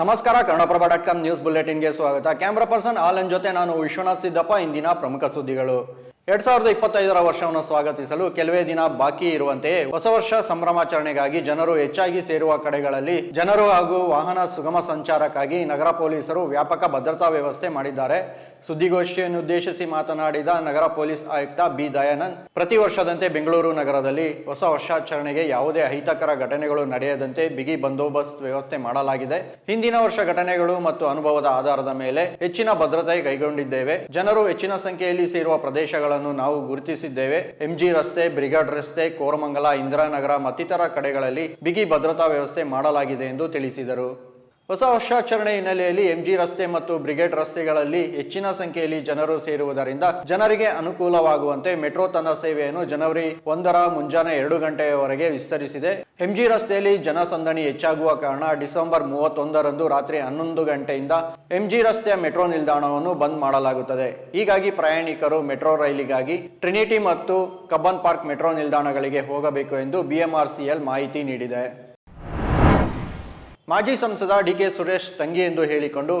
ನಮಸ್ಕಾರ, Kannadaprabha dot com news ಬುಲೆಟಿನ್ಗೆ ಸ್ವಾಗತ. ಕ್ಯಾಮ್ರಾ ಪರ್ಸನ್ ಆಲನ್ ಜೊತೆ ನಾನು ವಿಶ್ವನಾಥ್ ಸಿದ್ದಪ್ಪ, ಇಂದಿನ ಪ್ರಮುಖ ಸುದ್ದಿಗಳು. ಎರಡ್ ಸಾವಿರದ ಇಪ್ಪತ್ತೈದರ ವರ್ಷವನ್ನು ಸ್ವಾಗತಿಸಲು ಕೆಲವೇ ದಿನ ಬಾಕಿ ಇರುವಂತೆಯೇ ಹೊಸ ವರ್ಷ ಸಂಭ್ರಮಾಚರಣೆಗಾಗಿ ಜನರು ಹೆಚ್ಚಾಗಿ ಸೇರುವ ಕಡೆಗಳಲ್ಲಿ ಜನರು ಹಾಗೂ ವಾಹನ ಸುಗಮ ಸಂಚಾರಕ್ಕಾಗಿ ನಗರ ಪೊಲೀಸರು ವ್ಯಾಪಕ ಭದ್ರತಾ ವ್ಯವಸ್ಥೆ ಮಾಡಿದ್ದಾರೆ. ಸುದ್ದಿಗೋಷ್ಠಿಯನ್ನು ಉದ್ದೇಶಿಸಿ ಮಾತನಾಡಿದ ನಗರ ಪೊಲೀಸ್ ಆಯುಕ್ತ ಬಿ ದಯಾನಂದ್, ಪ್ರತಿ ವರ್ಷದಂತೆ ಬೆಂಗಳೂರು ನಗರದಲ್ಲಿ ಹೊಸ ವರ್ಷಾಚರಣೆಗೆ ಯಾವುದೇ ಅಹಿತಕರ ಘಟನೆಗಳು ನಡೆಯದಂತೆ ಬಿಗಿ ಬಂದೋಬಸ್ತ್ ವ್ಯವಸ್ಥೆ ಮಾಡಲಾಗಿದೆ. ಹಿಂದಿನ ವರ್ಷ ಘಟನೆಗಳು ಮತ್ತು ಅನುಭವದ ಆಧಾರದ ಮೇಲೆ ಹೆಚ್ಚಿನ ಭದ್ರತೆ ಕೈಗೊಂಡಿದ್ದೇವೆ. ಜನರು ಹೆಚ್ಚಿನ ಸಂಖ್ಯೆಯಲ್ಲಿ ಸೇರುವ ಪ್ರದೇಶಗಳನ್ನು ನಾವು ಗುರುತಿಸಿದ್ದೇವೆ. ಎಂಜಿ ರಸ್ತೆ, ಬ್ರಿಗೇಡ್ ರಸ್ತೆ, ಕೋರಮಂಗಲ, ಇಂದಿರಾನಗರ ಮತ್ತಿತರ ಕಡೆಗಳಲ್ಲಿ ಬಿಗಿ ಭದ್ರತಾ ವ್ಯವಸ್ಥೆ ಮಾಡಲಾಗಿದೆ ಎಂದು ತಿಳಿಸಿದರು. ಹೊಸ ವರ್ಷಾಚರಣೆ ಹಿನ್ನೆಲೆಯಲ್ಲಿ ಎಂಜಿ ರಸ್ತೆ ಮತ್ತು ಬ್ರಿಗೇಡ್ ರಸ್ತೆಗಳಲ್ಲಿ ಹೆಚ್ಚಿನ ಸಂಖ್ಯೆಯಲ್ಲಿ ಜನರು ಸೇರುವುದರಿಂದ ಜನರಿಗೆ ಅನುಕೂಲವಾಗುವಂತೆ ಮೆಟ್ರೋ ತನ್ನ ಸೇವೆಯನ್ನು ಜನವರಿ ಒಂದರ ಮುಂಜಾನೆ ಎರಡು ಗಂಟೆಯವರೆಗೆ ವಿಸ್ತರಿಸಿದೆ. ಎಂಜಿ ರಸ್ತೆಯಲ್ಲಿ ಜನಸಂದಣಿ ಹೆಚ್ಚಾಗುವ ಕಾರಣ ಡಿಸೆಂಬರ್ ಮೂವತ್ತೊಂದರಂದು ರಾತ್ರಿ ಹನ್ನೊಂದು ಗಂಟೆಯಿಂದ ಎಂಜಿ ರಸ್ತೆಯ ಮೆಟ್ರೋ ನಿಲ್ದಾಣವನ್ನು ಬಂದ್ ಮಾಡಲಾಗುತ್ತದೆ. ಹೀಗಾಗಿ ಪ್ರಯಾಣಿಕರು ಮೆಟ್ರೋ ರೈಲಿಗಾಗಿ ಟ್ರಿನಿಟಿ ಮತ್ತು ಕಬ್ಬನ್ ಪಾರ್ಕ್ ಮೆಟ್ರೋ ನಿಲ್ದಾಣಗಳಿಗೆ ಹೋಗಬೇಕು ಎಂದು ಬಿಎಂಆರ್ಸಿಎಲ್ ಮಾಹಿತಿ ನೀಡಿದೆ. ಮಾಜಿ ಸಂಸದ ಡಿಕೆ ಸುರೇಶ್ ತಂಗಿ ಎಂದು ಹೇಳಿಕೊಂಡು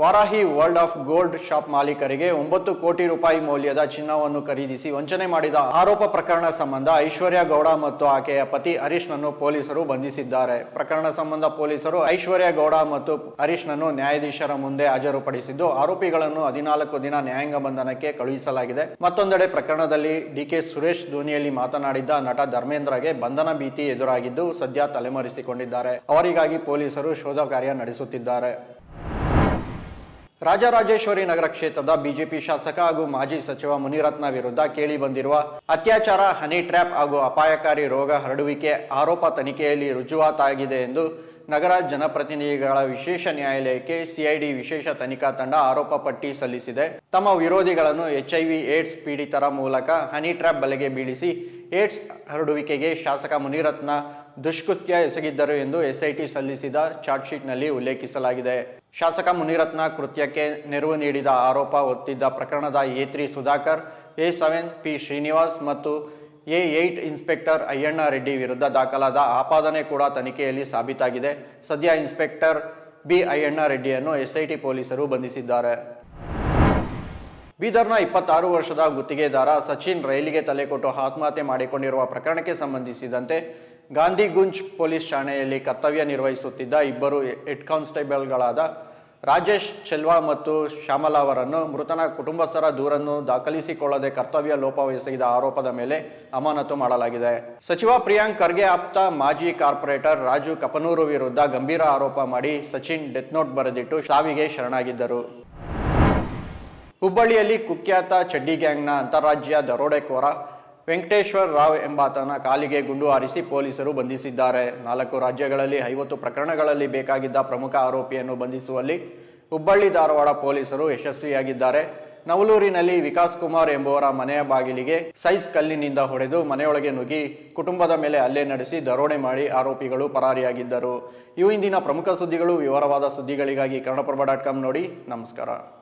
Varahi world of gold shop ಮಾಲೀಕರಿಗೆ ಒಂಬತ್ತು ಕೋಟಿ ರೂಪಾಯಿ ಮೌಲ್ಯದ ಚಿನ್ನವನ್ನು ಖರೀದಿಸಿ ವಂಚನೆ ಮಾಡಿದ ಆರೋಪ ಪ್ರಕರಣ ಸಂಬಂಧ ಐಶ್ವರ್ಯ ಗೌಡ ಮತ್ತು ಆಕೆಯ ಪತಿ ಹರೀಶ್ನನ್ನು ಪೊಲೀಸರು ಬಂಧಿಸಿದ್ದಾರೆ. ಪ್ರಕರಣ ಸಂಬಂಧ ಪೊಲೀಸರು ಐಶ್ವರ್ಯ ಗೌಡ ಮತ್ತು ಹರೀಶ್ನನ್ನು ನ್ಯಾಯಾಧೀಶರ ಮುಂದೆ ಹಾಜರುಪಡಿಸಿದ್ದು, ಆರೋಪಿಗಳನ್ನು ಹದಿನಾಲ್ಕು ದಿನ ನ್ಯಾಯಾಂಗ ಬಂಧನಕ್ಕೆ ಕಳುಹಿಸಲಾಗಿದೆ. ಮತ್ತೊಂದೆಡೆ ಪ್ರಕರಣದಲ್ಲಿ ಡಿಕೆ ಸುರೇಶ್ ಧ್ವನಿಯಲ್ಲಿ ಮಾತನಾಡಿದ್ದ ನಟ ಧರ್ಮೇಂದ್ರಗೆ ಬಂಧನ ಭೀತಿ ಎದುರಾಗಿದ್ದು, ಸದ್ಯ ತಲೆಮರೆಸಿಕೊಂಡಿದ್ದಾರೆ. ಅವರಿಗಾಗಿ ಪೊಲೀಸರು ಶೋಧ ಕಾರ್ಯ ನಡೆಸುತ್ತಿದ್ದಾರೆ. ರಾಜರಾಜೇಶ್ವರಿ ನಗರ ಕ್ಷೇತ್ರದ ಬಿಜೆಪಿ ಶಾಸಕ ಹಾಗೂ ಮಾಜಿ ಸಚಿವ ಮುನಿರತ್ನ ವಿರುದ್ಧ ಕೇಳಿ ಬಂದಿರುವ ಅತ್ಯಾಚಾರ, ಹನಿ ಟ್ರ್ಯಾಪ್ ಹಾಗೂ ಅಪಾಯಕಾರಿ ರೋಗ ಹರಡುವಿಕೆ ಆರೋಪ ತನಿಖೆಯಲ್ಲಿ ರುಜುವಾತಾಗಿದೆ ಎಂದು ನಗರ ಜನಪ್ರತಿನಿಧಿಗಳ ವಿಶೇಷ ನ್ಯಾಯಾಲಯಕ್ಕೆ ಸಿಐಡಿ ವಿಶೇಷ ತನಿಖಾ ತಂಡ ಆರೋಪ ಪಟ್ಟಿ ಸಲ್ಲಿಸಿದೆ. ತಮ್ಮ ವಿರೋಧಿಗಳನ್ನು ಎಚ್ಐವಿ, ಏಡ್ಸ್ ಪೀಡಿತರ ಮೂಲಕ ಹನಿ ಟ್ರ್ಯಾಪ್ ಬಲೆಗೆ ಬೀಳಿಸಿ ಏಡ್ಸ್ ಹರಡುವಿಕೆಗೆ ಶಾಸಕ ಮುನಿರತ್ನ ದುಷ್ಕೃತ್ಯ ಎಸಗಿದ್ದರು ಎಂದು ಎಸ್ಐಟಿ ಸಲ್ಲಿಸಿದ ಚಾರ್ಜ್ ಶೀಟ್ನಲ್ಲಿ ಉಲ್ಲೇಖಿಸಲಾಗಿದೆ. ಶಾಸಕ ಮುನಿರತ್ನ ಕೃತ್ಯಕ್ಕೆ ನೆರವು ನೀಡಿದ ಆರೋಪ ಹೊತ್ತಿದ್ದ ಪ್ರಕರಣದ A three Sudhakar, A seven P Srinivas ಮತ್ತು A eight inspector Ayyanna Reddy ವಿರುದ್ಧ ದಾಖಲಾದ ಆಪಾದನೆ ಕೂಡ ತನಿಖೆಯಲ್ಲಿ ಸಾಬೀತಾಗಿದೆ. ಸದ್ಯ ಇನ್ಸ್ಪೆಕ್ಟರ್ ಬಿ ಅಯ್ಯಣ್ಣ ರೆಡ್ಡಿಯನ್ನು ಎಸ್ಐಟಿ ಪೊಲೀಸರು ಬಂಧಿಸಿದ್ದಾರೆ. ಬೀದರ್ನ ಇಪ್ಪತ್ತಾರು ವರ್ಷದ ಗುತ್ತಿಗೆದಾರ ಸಚಿನ್ ರೈಲಿಗೆ ತಲೆಕೊಟ್ಟು ಆತ್ಮಹತ್ಯೆ ಮಾಡಿಕೊಂಡಿರುವ ಪ್ರಕರಣಕ್ಕೆ ಸಂಬಂಧಿಸಿದಂತೆ ಗಾಂಧಿಗುಂಜ್ ಪೊಲೀಸ್ ಠಾಣೆಯಲ್ಲಿ ಕರ್ತವ್ಯ ನಿರ್ವಹಿಸುತ್ತಿದ್ದ ಇಬ್ಬರು ಹೆಡ್ ಕಾನ್ಸ್ಟೇಬಲ್ಗಳಾದ ರಾಜೇಶ್ ಚೆಲ್ವಾ ಮತ್ತು ಶ್ಯಾಮಲಾ ಅವರನ್ನು ಮೃತನ ಕುಟುಂಬಸ್ಥರ ದೂರನ್ನು ದಾಖಲಿಸಿಕೊಳ್ಳದೆ ಕರ್ತವ್ಯ ಲೋಪವೆಸಗಿದ ಆರೋಪದ ಮೇಲೆ ಅಮಾನತು ಮಾಡಲಾಗಿದೆ. ಸಚಿವ ಪ್ರಿಯಾಂಕ್ ಖರ್ಗೆ ಆಪ್ತ ಮಾಜಿ ಕಾರ್ಪೊರೇಟರ್ ರಾಜು ಕಪನೂರು ವಿರುದ್ಧ ಗಂಭೀರ ಆರೋಪ ಮಾಡಿ ಸಚಿನ್ ಡೆತ್ ನೋಟ್ ಬರೆದಿಟ್ಟು ಸಾವಿಗೆ ಶರಣಾಗಿದ್ದರು. ಹುಬ್ಬಳ್ಳಿಯಲ್ಲಿ ಕುಖ್ಯಾತ ಚಡ್ಡಿ ಗ್ಯಾಂಗ್ನ ಅಂತಾರಾಜ್ಯ ದರೋಡೆಕೋರ ವೆಂಕಟೇಶ್ವರ್ ರಾವ್ ಎಂಬಾತನ ಕಾಲಿಗೆ ಗುಂಡು ಹಾರಿಸಿ ಪೊಲೀಸರು ಬಂಧಿಸಿದ್ದಾರೆ. ನಾಲ್ಕು ರಾಜ್ಯಗಳಲ್ಲಿ ಐವತ್ತು ಪ್ರಕರಣಗಳಲ್ಲಿ ಬೇಕಾಗಿದ್ದ ಪ್ರಮುಖ ಆರೋಪಿಯನ್ನು ಬಂಧಿಸುವಲ್ಲಿ ಹುಬ್ಬಳ್ಳಿ ಧಾರವಾಡ ಪೊಲೀಸರು ಯಶಸ್ವಿಯಾಗಿದ್ದಾರೆ. ನವಲೂರಿನಲ್ಲಿ ವಿಕಾಸ್ ಕುಮಾರ್ ಎಂಬುವರ ಮನೆಯ ಬಾಗಿಲಿಗೆ ಸೈಜ್ ಕಲ್ಲಿನಿಂದ ಹೊಡೆದು ಮನೆಯೊಳಗೆ ನುಗ್ಗಿ ಕುಟುಂಬದ ಮೇಲೆ ಹಲ್ಲೆ ನಡೆಸಿ ದರೋಡೆ ಮಾಡಿ ಆರೋಪಿಗಳು ಪರಾರಿಯಾಗಿದ್ದರು. ಇವು ಇಂದಿನ ಪ್ರಮುಖ ಸುದ್ದಿಗಳು. ವಿವರವಾದ ಸುದ್ದಿಗಳಿಗಾಗಿ ಕನ್ನಡಪ್ರಭ ಡಾಟ್ ಕಾಮ್ ನೋಡಿ. ನಮಸ್ಕಾರ.